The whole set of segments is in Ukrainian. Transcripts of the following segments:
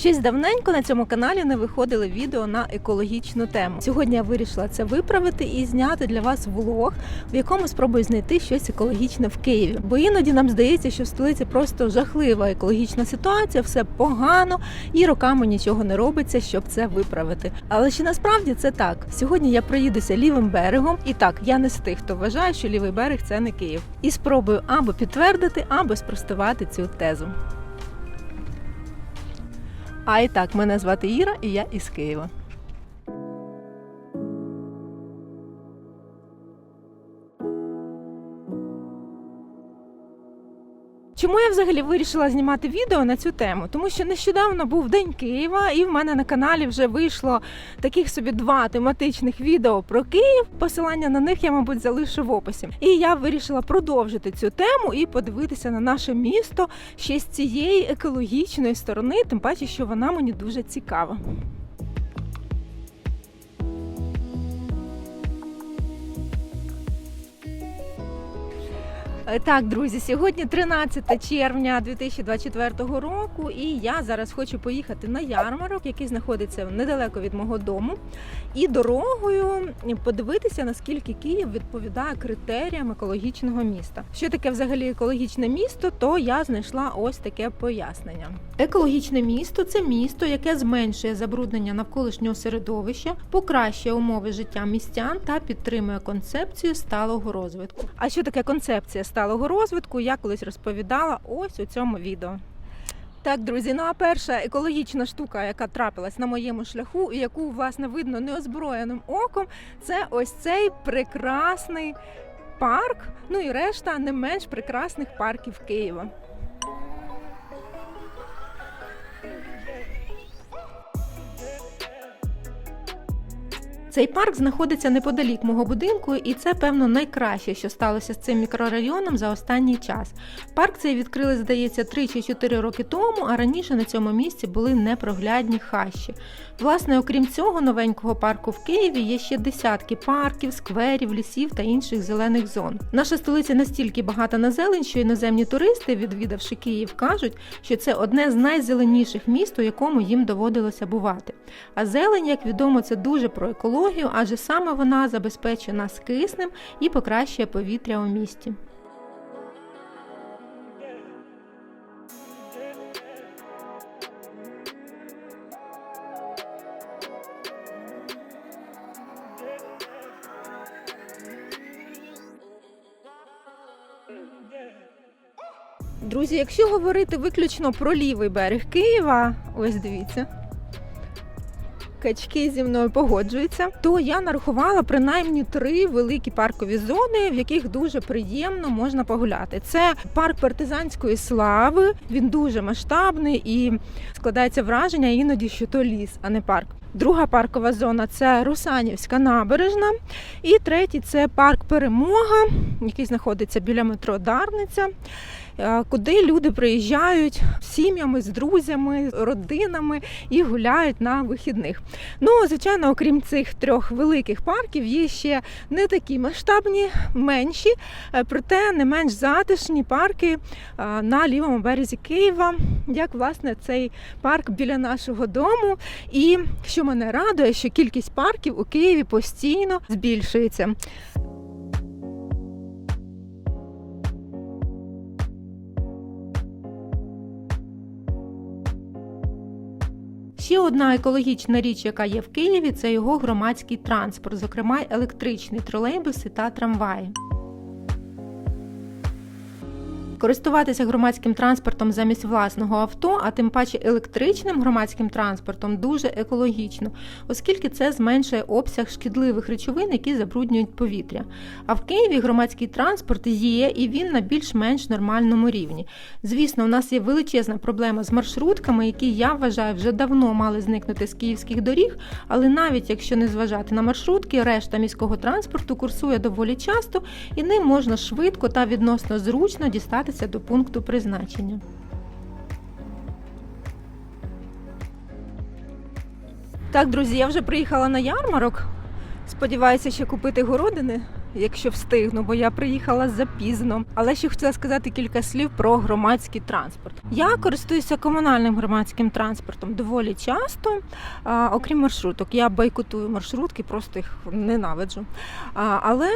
Щось давненько на цьому каналі не виходили відео на екологічну тему. Сьогодні я вирішила це виправити і зняти для вас влог, в якому спробую знайти щось екологічне в Києві. Бо іноді нам здається, що в столиці просто жахлива екологічна ситуація, все погано і роками нічого не робиться, щоб це виправити. Але чи насправді це так? Сьогодні я проїдуся лівим берегом, і так я не з тих, хто вважає, що лівий берег це не Київ. І спробую або підтвердити, або спростувати цю тезу. А і так, мене звати Іра, і я із Києва. Чому я взагалі вирішила знімати відео на цю тему? Тому що нещодавно був День Києва, і в мене на каналі вже вийшло таких собі два тематичних відео про Київ. Посилання на них я, мабуть, залишу в описі. І я вирішила продовжити цю тему і подивитися на наше місто ще з цієї екологічної сторони, тим паче, що вона мені дуже цікава. Так, друзі, сьогодні 13 червня 2024 року, і я зараз хочу поїхати на ярмарок, який знаходиться недалеко від мого дому, і дорогою подивитися, наскільки Київ відповідає критеріям екологічного міста. Що таке взагалі екологічне місто? То я знайшла ось таке пояснення. Екологічне місто це місто, яке зменшує забруднення навколишнього середовища, покращує умови життя містян та підтримує концепцію сталого розвитку. А що таке концепція сталого розвитку? Я колись розповідала ось у цьому відео. Так, друзі, ну а перша екологічна штука, яка трапилась на моєму шляху, і яку власне видно неозброєним оком, це ось цей прекрасний парк. Ну і решта не менш прекрасних парків Києва. Цей парк знаходиться неподалік мого будинку, і це, певно, найкраще, що сталося з цим мікрорайоном за останній час. Парк цей відкрили, здається, 3 чи 4 роки тому, а раніше на цьому місці були непроглядні хащі. Власне, окрім цього новенького парку в Києві є ще десятки парків, скверів, лісів та інших зелених зон. Наша столиця настільки багата на зелень, що іноземні туристи, відвідавши Київ, кажуть, що це одне з найзеленіших міст, у якому їм доводилося бувати. А зелень, як відомо, це дуже про екологію, адже саме вона забезпечує нас киснем і покращує повітря у місті. Друзі, якщо говорити виключно про лівий берег Києва, ось дивіться. Качки зі мною погоджуються, то я нарахувала принаймні три великі паркові зони, в яких дуже приємно можна погуляти. Це парк партизанської слави. Він дуже масштабний і складається враження іноді, що то ліс, а не парк. Друга паркова зона це Русанівська набережна. І третій це парк Перемога, який знаходиться біля метро Дарниця. Е, Куди люди приїжджають з сім'ями, з друзями, родинами і гуляють на вихідних. Ну, звичайно, окрім цих трьох великих парків, є ще не такі масштабні, менші, е, проте не менш затишні парки е, на лівому березі Києва, як власне цей парк біля нашого дому. І що мене радує, що кількість парків у Києві постійно збільшується. Одна екологічна річ, яка є в Києві, це його громадський транспорт, зокрема електричні тролейбуси та трамваї. Користуватися громадським транспортом замість власного авто, а тим паче електричним громадським транспортом, дуже екологічно, оскільки це зменшує обсяг шкідливих речовин, які забруднюють повітря. А в Києві громадський транспорт є і він на більш-менш нормальному рівні. Звісно, у нас є величезна проблема з маршрутками, які я вважаю вже давно мали зникнути з київських доріг, але навіть якщо не зважати на маршрутки, решта міського транспорту курсує доволі часто і ним можна швидко та відносно зручно дістатися до пункту призначення. Так, друзі, я вже приїхала на ярмарок. Сподіваюся, ще купити городини якщо встигну, бо я приїхала запізно. Але ще хотіла сказати кілька слів про громадський транспорт. Я користуюся комунальним громадським транспортом доволі часто, окрім маршруток. Я бойкотую маршрутки, просто їх ненавиджу. Але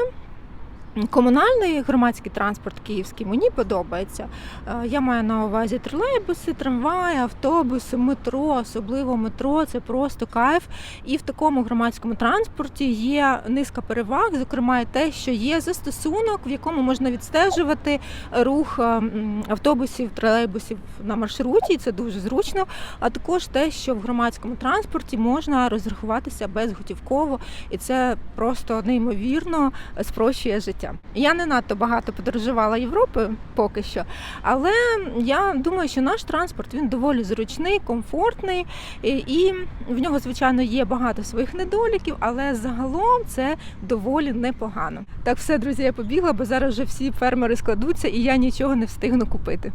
Комунальний громадський транспорт київський мені подобається. Е, Я маю на увазі тролейбуси, трамваї, автобуси, метро, особливо метро це просто кайф. І в такому громадському транспорті є низка переваг, зокрема те, що є застосунок, в якому можна відстежувати рух е, автобусів, тролейбусів на маршруті. Це дуже зручно. А також те, що в громадському транспорті можна розрахуватися безготівково, і це просто неймовірно спрощує життя. Я не надто багато подорожувала Європою поки що, але я думаю, що наш транспорт він доволі зручний, комфортний, і в нього, звичайно, є багато своїх недоліків, але загалом це доволі непогано. Так, все, друзі, я побігла, бо зараз вже всі фермери складуться, і я нічого не встигну купити.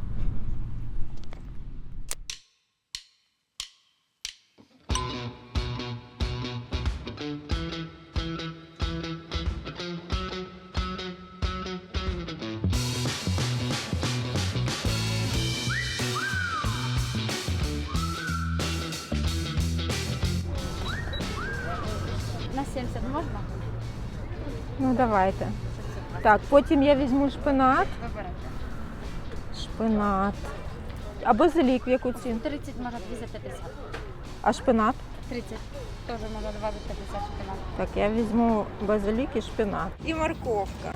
На 70 можна? Ну давайте. Так, потім я візьму шпинат. Вибирайте. Шпинат. А базилік в яку ціну? 30 може 250. А шпинат? 30. Теж може 250 шоколад. Так, я візьму базилік і шпинат. І морковка.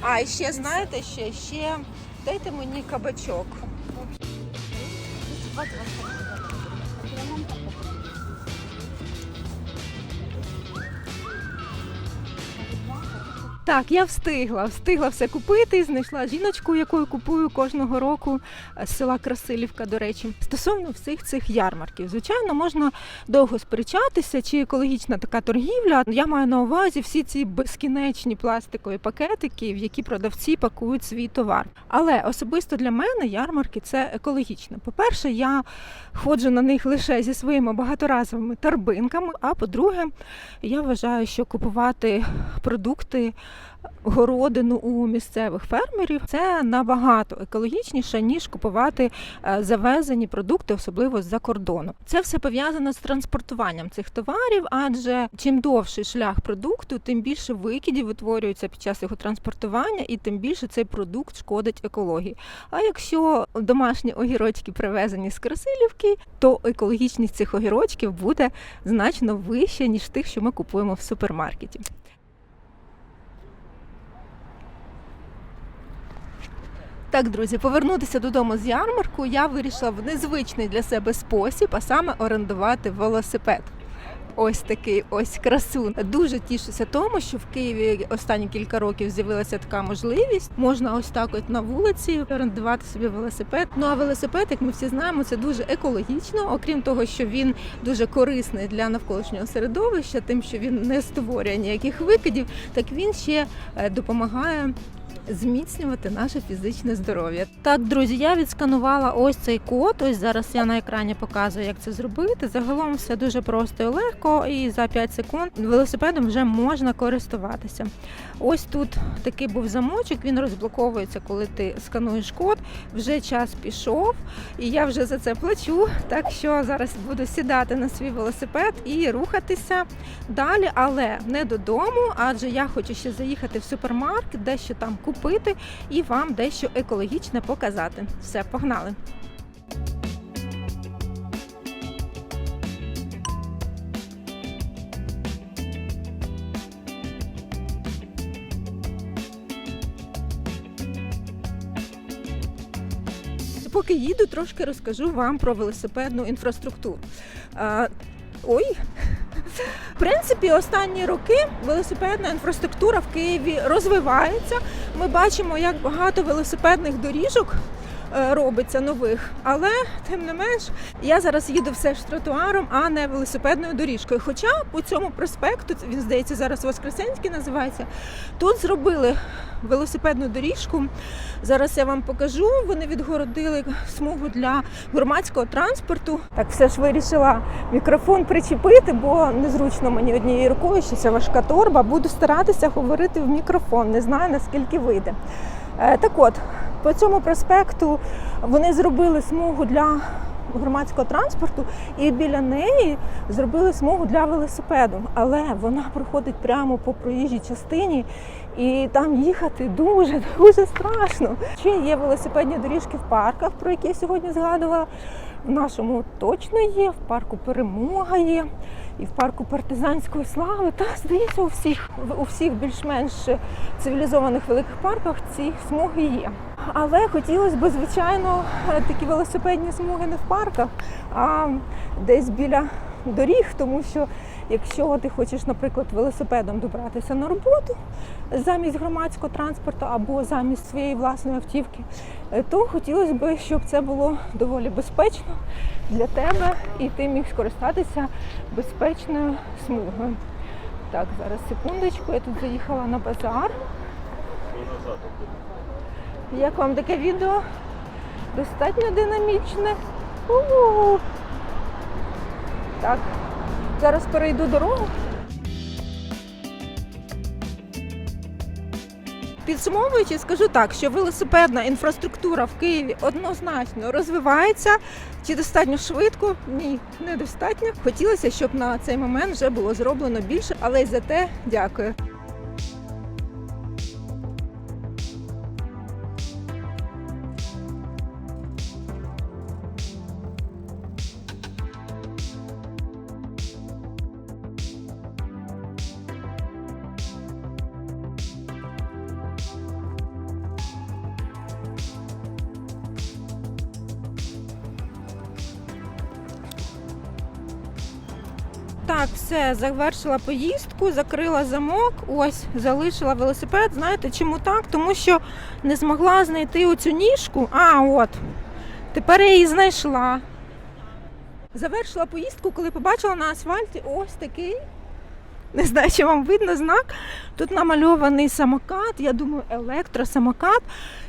А, і ще знаєте, ще, ще дайте мені кабачок. 20 Так, я встигла, встигла все купити. Знайшла жіночку, якою купую кожного року е, з села Красилівка, до речі. Стосовно всіх цих ярмарків, звичайно, можна довго сперечатися, чи екологічна така торгівля. Я маю на увазі всі ці безкінечні пластикові пакетики, в які продавці пакують свій товар. Але особисто для мене ярмарки це екологічно. По-перше, я ходжу на них лише зі своїми багаторазовими торбинками. А по-друге, я вважаю, що купувати продукти городину у місцевих фермерів це набагато екологічніше ніж купувати е, завезені продукти, особливо з-за кордону. Це все пов'язано з транспортуванням цих товарів, адже чим довший шлях продукту, тим більше викидів витворюється під час його транспортування, і тим більше цей продукт шкодить екології. А якщо домашні огірочки привезені з Красилівки, то екологічність цих огірочків буде значно вища ніж тих, що ми купуємо в супермаркеті. Так, друзі, повернутися додому з ярмарку я вирішила в незвичний для себе спосіб, а саме орендувати велосипед. Ось такий ось красун. Дуже тішуся тому, що в Києві останні кілька років з'явилася така можливість. Можна ось так от на вулиці орендувати собі велосипед. Ну а велосипед, як ми всі знаємо, це дуже екологічно, окрім того, що він дуже корисний для навколишнього середовища, тим, що він не створює ніяких викидів, так він ще е, допомагає зміцнювати наше фізичне здоров'я. Так, друзі, я відсканувала ось цей код. Ось зараз я на екрані показую, як це зробити. Загалом все дуже просто і легко, і за 5 секунд велосипедом вже можна користуватися. Ось тут такий був замочок, він розблоковується, коли ти скануєш код. Вже час пішов, і я вже за це плачу. Так що зараз буду сідати на свій велосипед і рухатися далі, але не додому, адже я хочу ще заїхати в супермаркет, дещо там купити і вам дещо екологічне показати. Все, погнали! Поки їду, трошки розкажу вам про велосипедну інфраструктуру. А, ой, принципі, останні роки велосипедна інфраструктура в Києві розвивається. Ми бачимо, як багато велосипедних доріжок робиться нових. Але тим не менш, я зараз їду все ж тротуаром, а не велосипедною доріжкою. Хоча по цьому проспекту, він здається, зараз Воскресенський називається. Тут зробили велосипедну доріжку. Зараз я вам покажу. Вони відгородили смугу для громадського транспорту. Так, все ж вирішила мікрофон причепити, бо незручно мені однією рукою, що це важка торба. Буду старатися говорити в мікрофон. Не знаю наскільки вийде. Е, Так от, по цьому проспекту вони зробили смугу для громадського транспорту, і біля неї зробили смугу для велосипеду. Але вона проходить прямо по проїжджій частині, і там їхати дуже дуже страшно. Ще є велосипедні доріжки в парках, про які я сьогодні згадувала. В нашому точно є, в парку Перемога є, і в парку партизанської слави. Та здається, у всіх у всіх більш-менш цивілізованих великих парках ці смуги є. Але хотілося б, звичайно, такі велосипедні смуги не в парках, а десь біля доріг, тому що якщо ти хочеш, наприклад, велосипедом добратися на роботу замість громадського транспорту або замість своєї власної автівки, е, то хотілося б, щоб це було доволі безпечно для тебе і ти міг скористатися безпечною смугою. Так, зараз секундочку, я тут заїхала на базар. Як вам таке відео? Достатньо динамічне. У-у-у. Так, зараз перейду дорогу. Підсумовуючи, скажу так, що велосипедна інфраструктура в Києві однозначно розвивається. Чи достатньо швидко? Ні, недостатньо. Хотілося, щоб на цей момент вже було зроблено більше, але й за те дякую. Завершила поїздку, закрила замок, ось залишила велосипед. Знаєте, чому так? Тому що не змогла знайти оцю ніжку. А, от. Тепер я її знайшла. Завершила поїздку, коли побачила на асфальті ось такий. Не знаю, чи вам видно знак. Тут намальований самокат, я думаю, електросамокат.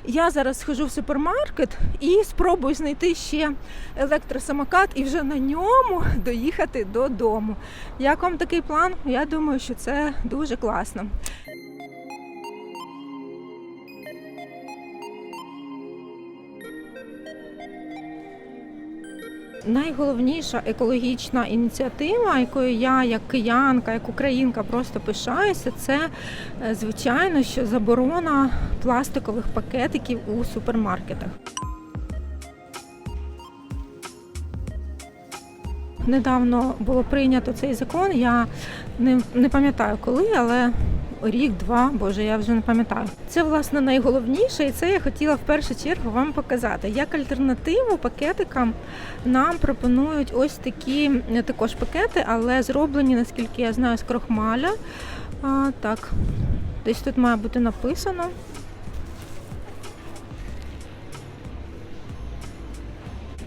Я зараз схожу в супермаркет і спробую знайти ще електросамокат і вже на ньому доїхати додому. Як вам такий план? Я думаю, що це дуже класно. Найголовніша екологічна ініціатива, якою я, як киянка, як українка, просто пишаюся, це е, звичайно, що заборона пластикових пакетиків у супермаркетах. Недавно було прийнято цей закон. Я не, не пам'ятаю коли, але рік, два, боже, я вже не пам'ятаю. Це власне найголовніше, і це я хотіла в першу чергу вам показати. Як альтернативу пакетикам нам пропонують ось такі е, також пакети, але зроблені, наскільки я знаю, з крохмаля. А, так, десь тут має бути написано.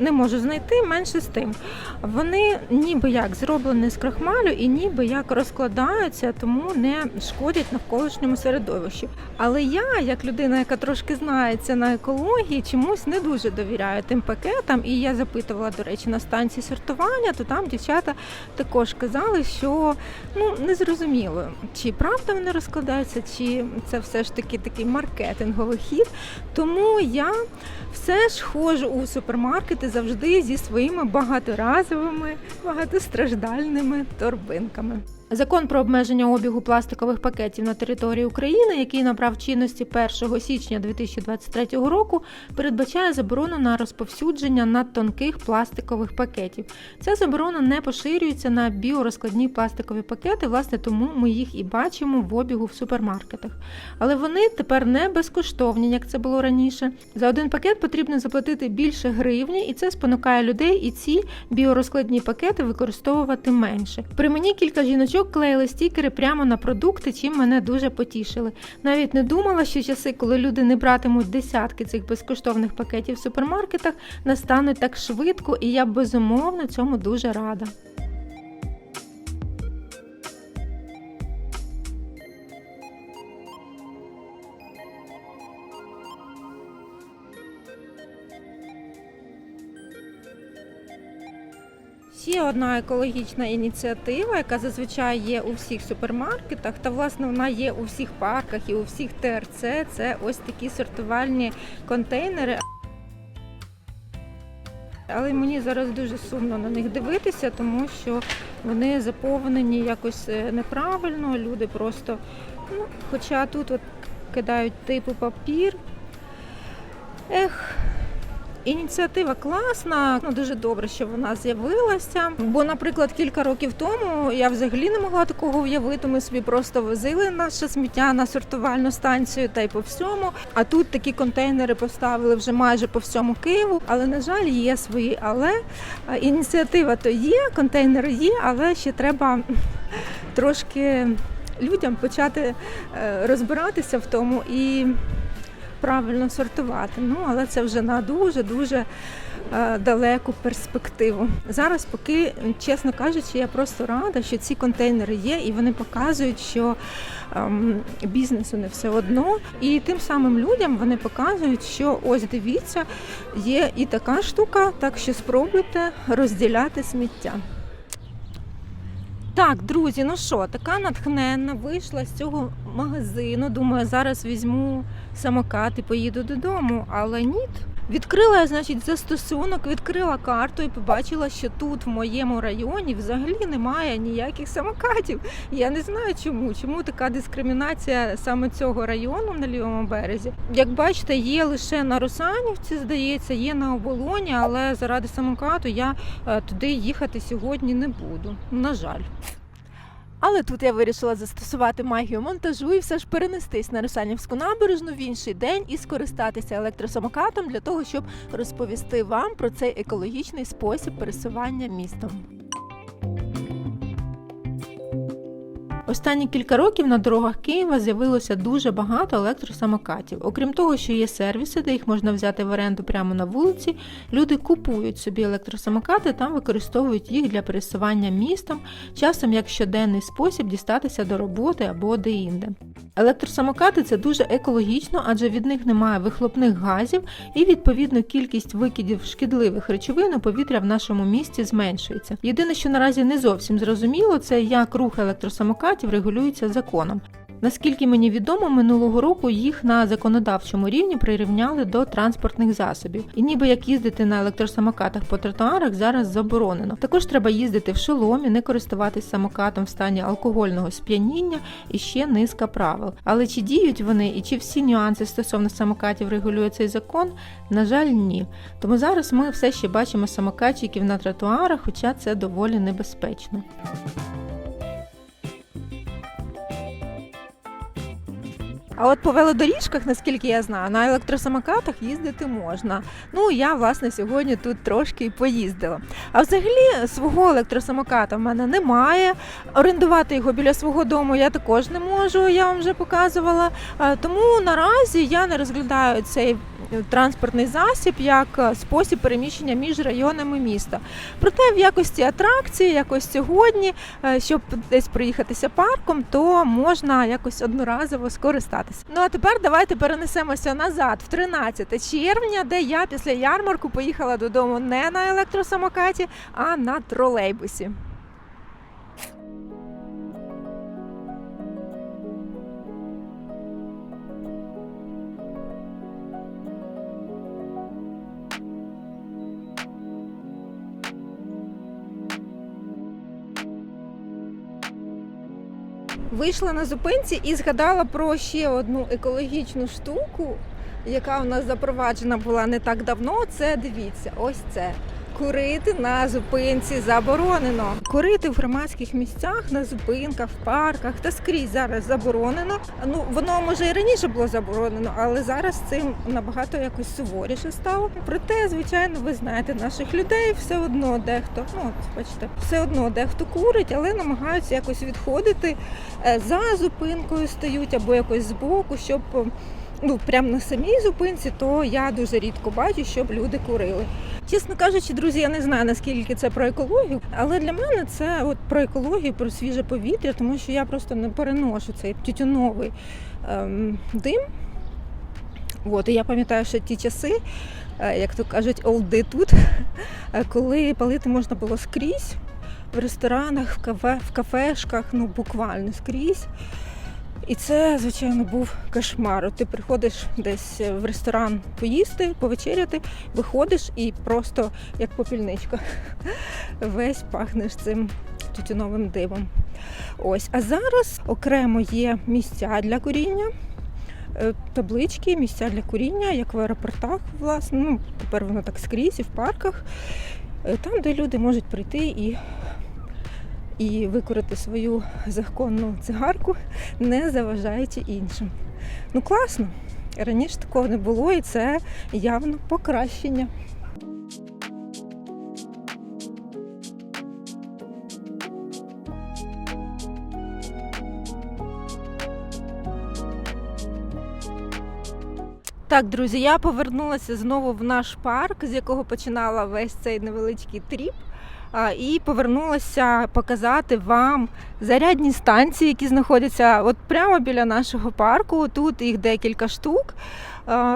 Не можу знайти менше з тим. Вони ніби як зроблені з крахмалю і ніби як розкладаються, тому не шкодять навколишньому середовищу. Але я, як людина, яка трошки знається на екології, чомусь не дуже довіряю тим пакетам. І я запитувала, до речі, на станції сортування, то там дівчата також казали, що ну не зрозуміло, чи правда вони розкладаються, чи це все ж таки такий маркетинговий хід. Тому я все ж ходжу у супермаркети завжди зі своїми багаторазовими, багатостраждальними торбинками. Закон про обмеження обігу пластикових пакетів на території України, який набрав чинності 1 січня 2023 року, передбачає заборону на розповсюдження надтонких пластикових пакетів. Ця заборона не поширюється на біорозкладні пластикові пакети, власне, тому ми їх і бачимо в обігу в супермаркетах. Але вони тепер не безкоштовні, як це було раніше. За один пакет потрібно заплатити більше гривні, і це спонукає людей і ці біорозкладні пакети використовувати менше. При мені кілька жіночок жіночок клеїли стікери прямо на продукти, чим мене дуже потішили. Навіть не думала, що часи, коли люди не братимуть десятки цих безкоштовних пакетів в супермаркетах, настануть так швидко, і я безумовно цьому дуже рада. Ще одна екологічна ініціатива, яка зазвичай є у всіх супермаркетах, та власне вона є у всіх парках і у всіх ТРЦ. Це ось такі сортувальні контейнери. Але мені зараз дуже сумно на них дивитися, тому що вони заповнені якось е, неправильно. Люди просто, ну, хоча тут от кидають типу папір. Ех, Ініціатива класна, ну дуже добре, що вона з'явилася. Бо, наприклад, кілька років тому я взагалі не могла такого уявити. Ми собі просто возили наше сміття на сортувальну станцію та й по всьому. А тут такі контейнери поставили вже майже по всьому Києву. Але на жаль, є свої. Але е, ініціатива то є, контейнери є, але ще треба трошки людям почати е, розбиратися в тому і правильно сортувати. Ну, але це вже на дуже дуже е, далеку перспективу. Зараз, поки, чесно кажучи, я просто рада, що ці контейнери є, і вони показують, що ем, бізнесу не все одно. І тим самим людям вони показують, що ось дивіться, є і така штука, так що спробуйте розділяти сміття. Так, друзі, ну що, така натхненна вийшла з цього магазину. Думаю, зараз візьму самокат і поїду додому, але ні. Відкрила я, значить, застосунок, відкрила карту і побачила, що тут, в моєму районі, взагалі немає ніяких самокатів. Я не знаю чому. Чому така дискримінація саме цього району на лівому березі. Як бачите, є лише на Русанівці, здається, є на оболоні, але заради самокату я е, туди їхати сьогодні не буду. На жаль. Але тут я вирішила застосувати магію монтажу і все ж перенестись на Русанівську набережну в інший день і скористатися електросамокатом для того, щоб розповісти вам про цей екологічний спосіб пересування містом. Останні кілька років на дорогах Києва з'явилося дуже багато електросамокатів. Окрім того, що є сервіси, де їх можна взяти в оренду прямо на вулиці, люди купують собі електросамокати та використовують їх для пересування містом, часом як щоденний спосіб дістатися до роботи або де-інде. Електросамокати це дуже екологічно, адже від них немає вихлопних газів і відповідно кількість викидів шкідливих речовин у повітря в нашому місті зменшується. Єдине, що наразі не зовсім зрозуміло, це як рух електросамокатів регулюється законом. Наскільки мені відомо, минулого року їх на законодавчому рівні прирівняли до транспортних засобів, і ніби як їздити на електросамокатах по тротуарах зараз заборонено. Також треба їздити в шоломі, не користуватись самокатом в стані алкогольного сп'яніння і ще низка правил. Але чи діють вони і чи всі нюанси стосовно самокатів регулює цей закон? На жаль, ні. Тому зараз ми все ще бачимо самокатчиків на тротуарах, хоча це доволі небезпечно. А от по велодоріжках, наскільки я знаю, на електросамокатах їздити можна. Ну я власне сьогодні тут трошки і поїздила. А взагалі свого електросамоката в мене немає. Орендувати його біля свого дому я також не можу. Я вам вже показувала. Тому наразі я не розглядаю цей транспортний засіб як е, спосіб переміщення між районами міста. Проте в якості атракції, якось сьогодні, е, щоб десь проїхатися парком, то можна якось одноразово скористатися. Ну а тепер давайте перенесемося назад, в 13 червня, де я після ярмарку поїхала додому не на електросамокаті, а на тролейбусі. Вийшла на зупинці і згадала про ще одну екологічну штуку, яка у нас запроваджена була не так давно. Це дивіться, ось це Курити на зупинці заборонено. Курити в громадських місцях, на зупинках, в парках та скрізь зараз заборонено. Ну воно може і раніше було заборонено, але зараз цим набагато якось суворіше стало. Проте, звичайно, ви знаєте, наших людей все одно дехто, ну бачите, все одно дехто курить, але намагаються якось відходити е, за зупинкою стають або якось збоку, щоб ну прямо на самій зупинці, то я дуже рідко бачу, щоб люди курили. Чесно кажучи, друзі, я не знаю наскільки це про екологію, але для мене це от про екологію, про свіже повітря, тому що я просто не переношу цей тютюновий ем, дим. От, і я пам'ятаю, що ті часи, е, як то кажуть, олди тут, е, коли палити можна було скрізь в ресторанах, в кафе, в кафешках, ну буквально скрізь. І це, звичайно, був кошмар. Ти приходиш десь в ресторан поїсти, повечеряти, виходиш і просто як попільничка весь пахнеш цим тютюновим димом. Ось. А зараз окремо є місця для куріння, е, таблички, місця для куріння, як в аеропортах, власне. Ну, тепер воно так скрізь і в парках, Е, там, де люди можуть прийти і, і викурити свою законну цигарку, не заважаючи іншим. Ну класно. Раніше такого не було, і це явно покращення. Так, друзі, я повернулася знову в наш парк, з якого починала весь цей невеличкий тріп. І повернулася показати вам зарядні станції, які знаходяться от прямо біля нашого парку. Тут їх декілька штук.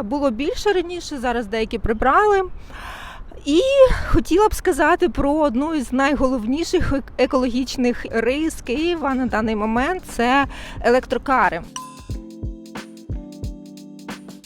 Було більше раніше, зараз деякі прибрали. І хотіла б сказати про одну із найголовніших екологічних рис Києва на даний момент це електрокари.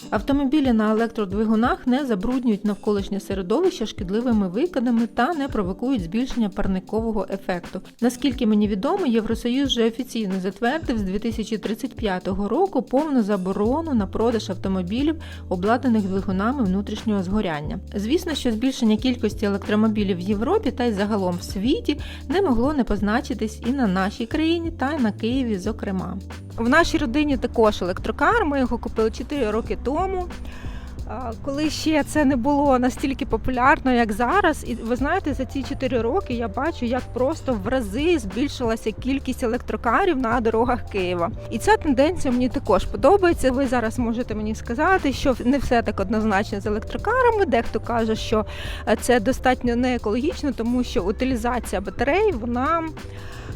Автомобілі на електродвигунах не забруднюють навколишнє середовище шкідливими викидами та не провокують збільшення парникового ефекту. Наскільки мені відомо, Євросоюз вже офіційно затвердив з 2035 року повну заборону на продаж автомобілів, обладнаних двигунами внутрішнього згоряння. Звісно, що збільшення кількості електромобілів в Європі та й загалом в світі не могло не позначитись і на нашій країні, та й на Києві, зокрема. В нашій родині також електрокар. Ми його купили 4 роки тому. Коли ще це не було настільки популярно, як зараз, і ви знаєте, за ці 4 роки я бачу, як просто в рази збільшилася кількість електрокарів на дорогах Києва. І ця тенденція мені також подобається. Ви зараз можете мені сказати, що не все так однозначно з електрокарами. Дехто каже, що е, це достатньо не екологічно, тому що утилізація батарей вона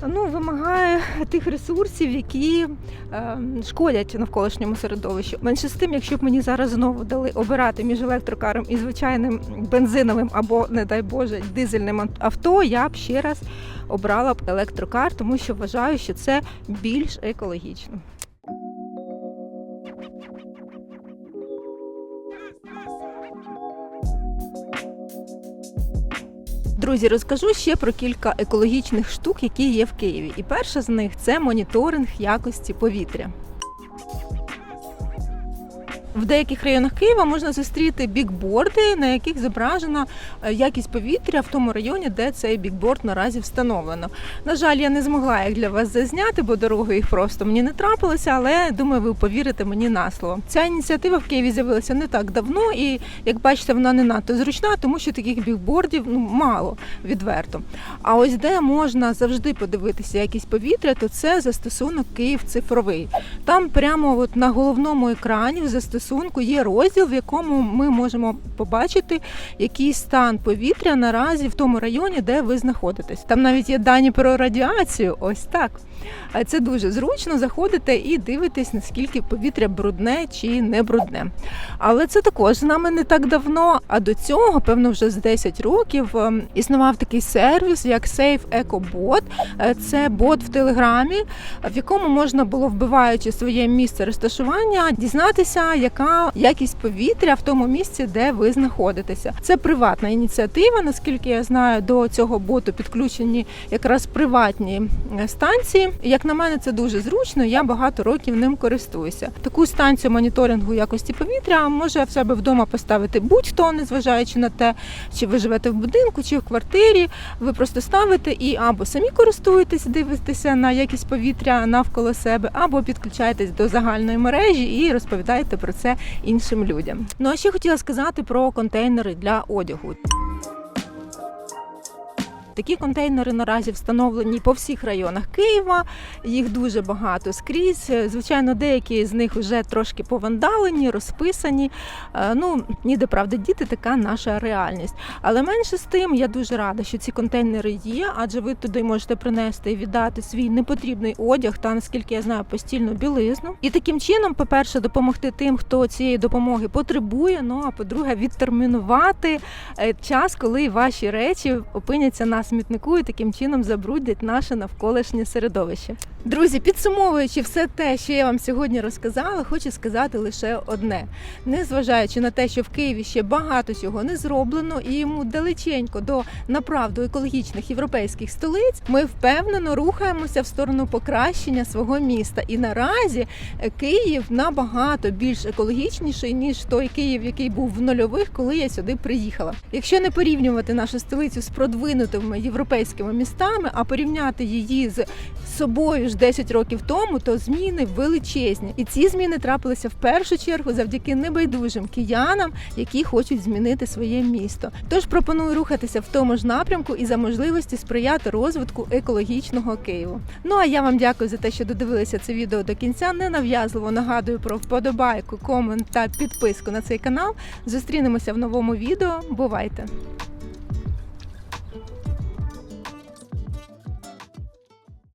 ну, вимагає тих ресурсів, які е, шкодять навколишньому середовищу. Менше з тим, якщо б мені зараз знову дали обирати між електрокаром і звичайним бензиновим або, не дай Боже, дизельним авто, я б ще раз обрала б електрокар, тому що вважаю, що це більш екологічно. Друзі, розкажу ще про кілька екологічних штук, які є в Києві. І перша з них це моніторинг якості повітря. В деяких районах Києва можна зустріти бікборди, на яких зображена е, якість повітря в тому районі, де цей бікборд наразі встановлено. На жаль, я не змогла їх для вас зазняти, бо дороги їх просто мені не трапилося, але думаю, ви повірите мені на слово. Ця ініціатива в Києві з'явилася не так давно, і як бачите, вона не надто зручна, тому що таких бікбордів ну мало відверто. А ось де можна завжди подивитися якість повітря, то це застосунок Київ цифровий. Там прямо от на головному екрані в застосунку є розділ, в якому ми можемо побачити, який стан повітря наразі в тому районі, де ви знаходитесь. Там навіть є дані про радіацію. Ось так. Це дуже зручно заходите і дивитесь, наскільки повітря брудне чи не брудне. Але це також з нами не так давно. А до цього, певно, вже з 10 років ем, існував такий сервіс, як Safe EcoBot. Е, Це бот в Телеграмі, в якому можна було, вбиваючи своє місце розташування, дізнатися, яка якість повітря в тому місці, де ви знаходитеся. Це приватна ініціатива. Наскільки я знаю, до цього боту підключені якраз приватні е, станції. Як на мене, це дуже зручно. Я багато років ним користуюся. Таку станцію моніторингу якості повітря може в себе вдома поставити будь-хто, незважаючи на те, чи ви живете в будинку, чи в квартирі. Ви просто ставите і або самі користуєтесь, дивитеся на якість повітря навколо себе, або підключаєтесь до загальної мережі і розповідаєте про це іншим людям. Ну а ще хотіла сказати про контейнери для одягу. Такі контейнери наразі встановлені по всіх районах Києва. Їх дуже багато скрізь. Звичайно, деякі з них вже трошки повандалені, розписані. Е, Ну ніде правда діти, така наша реальність. Але менше з тим, я дуже рада, що ці контейнери є, адже ви туди можете принести і віддати свій непотрібний одяг та наскільки я знаю, постільну білизну. І таким чином, по-перше, допомогти тим, хто цієї допомоги потребує. Ну а по-друге, відтермінувати е, час, коли ваші речі опиняться на смітнику і таким чином забруднять наше навколишнє середовище. Друзі, підсумовуючи все те, що я вам сьогодні розказала, хочу сказати лише одне: незважаючи на те, що в Києві ще багато цього не зроблено, і йому далеченько до направду екологічних європейських столиць, ми впевнено рухаємося в сторону покращення свого міста. І наразі е, Київ набагато більш екологічніший ніж той Київ, який був в нульових, коли я сюди приїхала. Якщо не порівнювати нашу столицю з продвинутими європейськими містами, а порівняти її з собою ж 10 років тому, то зміни величезні. І ці зміни трапилися в першу чергу завдяки небайдужим киянам, які хочуть змінити своє місто. Тож пропоную рухатися в тому ж напрямку і за можливості сприяти розвитку екологічного Києву. Ну а я вам дякую за те, що додивилися це відео до кінця. Ненав'язливо нагадую про вподобайку, комент та підписку на цей канал. Зустрінемося в новому відео. Бувайте!